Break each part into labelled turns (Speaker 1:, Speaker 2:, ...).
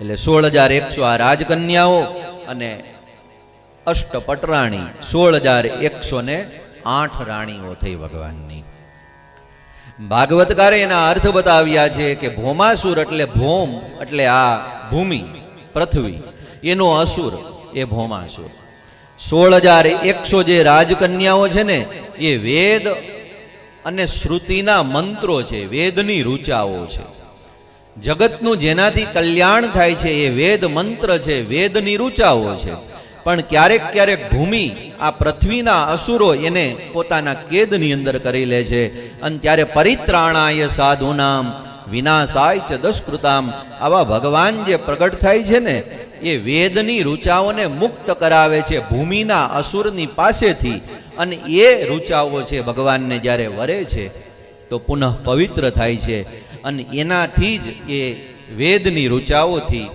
Speaker 1: એટલે સોળ હજાર એકસો આ રાજકન્યાઓ અને અષ્ટપટ રાણી સોળ હજાર એકસો ને આઠ રાણીઓ થઈ ભગવાનની. ભાગવતકારે એના અર્થ બતાવ્યા છે કે ભોમાસુર એટલે ભોમ, એટલે આ ભૂમિ, પૃથ્વી, એનો અસુર એ ભોમાસુર. સોળ હજાર એકસો જે રાજકન્યાઓ છે ને, એ વેદ અને શ્રુતિના મંત્રો છે, વેદની રૂચાઓ છે. જગતનું જેનાથી કલ્યાણ થાય છે એ વેદ મંત્ર છે, વેદની રૂચાઓ છે. પણ ક્યારેક ક્યારેક ભૂમિ, આ પૃથ્વીના અસુરો એને પોતાના કેદની અંદર કરી લે છે. અને ત્યારે પરિત્રાણાય સાધુનામ, વિનાશાય ચ દશકૃતામ આવા ભગવાન જે પ્રગટ થાય છે ને, એ વેદની રૂચાઓને મુક્ત કરાવે છે ભૂમિના અસુરની પાસેથી. અને એ રૂચાઓ છે ભગવાનને જ્યારે વરે છે, તો પુનઃ પવિત્ર થાય છે. અને એનાથી જ એ વેદની રૂચાઓથી,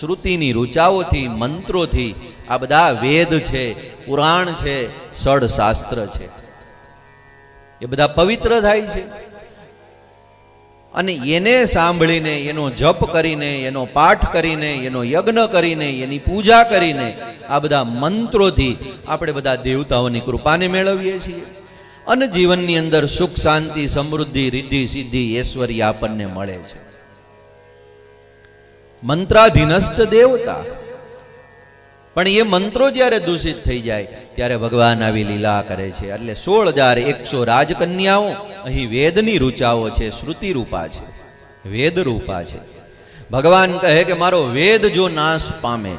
Speaker 1: શ્રુતિની રૂચાઓથી, મંત્રોથી આ બધા વેદ છે, પુરાણ છે શાસ્ત્ર છે. એ બધા પવિત્ર થાય છે. અને એને સાંભળીને, એનો જપ કરીને, એનો પાઠ કરીને, એનો યજ્ઞ કરીને, એની પૂજા કરીને આ બધા મંત્રોથી આપણે બધા દેવતાઓની કૃપાને મેળવીએ છીએ. અને જીવનની અંદર સુખ, શાંતિ, સમૃદ્ધિ, રિદ્ધિ, સિદ્ધિ, ઐશ્વર્ય આપણને મળે છે. મંત્રાધીનસ્થ દેવતા. પણ એ મંત્રો જ્યારે દૂષિત થઈ જાય, ત્યારે ભગવાન આવી લીલા કરે છે. એટલે સોળ હજાર એકસો રાજકન્યાઓ અહીં વેદની રૂચાઓ છે શ્રુતિ રૂપા છે વેદ રૂપા છે. ભગવાન કહે કે મારો વેદ જો નાશ પામે,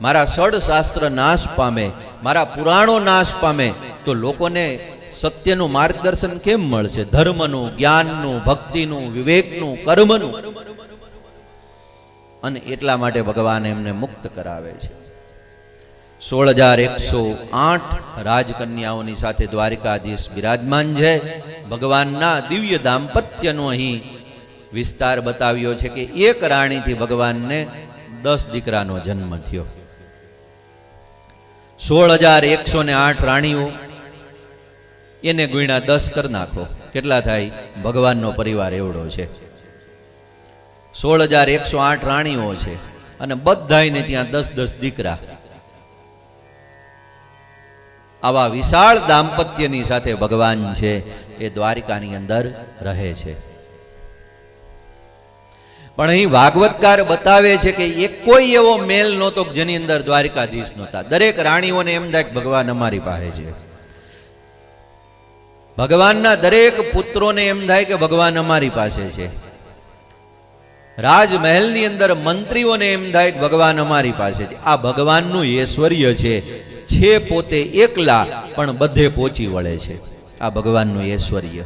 Speaker 1: મારા શાસ્ત્ર નાશ પામે, મારા પુરાણો નાશ પામે, તો લોકોને સત્યનું માર્ગદર્શન કેમ મળશે? ધર્મનું, જ્ઞાનનું, ભક્તિનું, વિવેકનું, કર્મનું? અને એટલા માટે ભગવાન એમને મુક્ત કરાવે છે. સોળ હજાર એકસો આઠ રાજકન્યાઓની સાથે દ્વારિકાધીશ બિરાજમાન છે. ભગવાનના દિવ્ય દાંપત્યનો અહીં વિસ્તાર બતાવ્યો છે કે એક રાણીથી ભગવાનને દસ દીકરાનો જન્મ થયો. સોળ હજાર એકસો ને આઠ રાણીઓ એને ગુણ્યા દસ કરી નાખો. કેટલા થાય? ભગવાનનો પરિવાર એવડો છે. સોળ હજાર એકસો આઠ રાણીઓ છે અને બધાયને ત્યાં દસ દસ દીકરા. આવા વિશાળ દાંપત્યની સાથે ભગવાન છે એ દ્વારિકાની અંદર રહે છે. પણ અહીં ભાગવતકાર બતાવે છે કે એક કોઈ એવો મેલ નહોતો જેની અંદર દ્વારિકાધીશ નહોતા. દરેક રાણીઓને એમ થાય ભગવાન અમારી પાસે છે. ભગવાનના દરેક પુત્રોને એમ થાય કે ભગવાન અમારી પાસે છે. રાજમહેલની અંદર મંત્રીઓને એમ થાય કે ભગવાન અમારી પાસે છે. આ ભગવાનનું ઐશ્વર્ય છે. છે પોતે એકલા, પણ બધે પહોંચી વળે છે. આ ભગવાનનું ઐશ્વર્ય.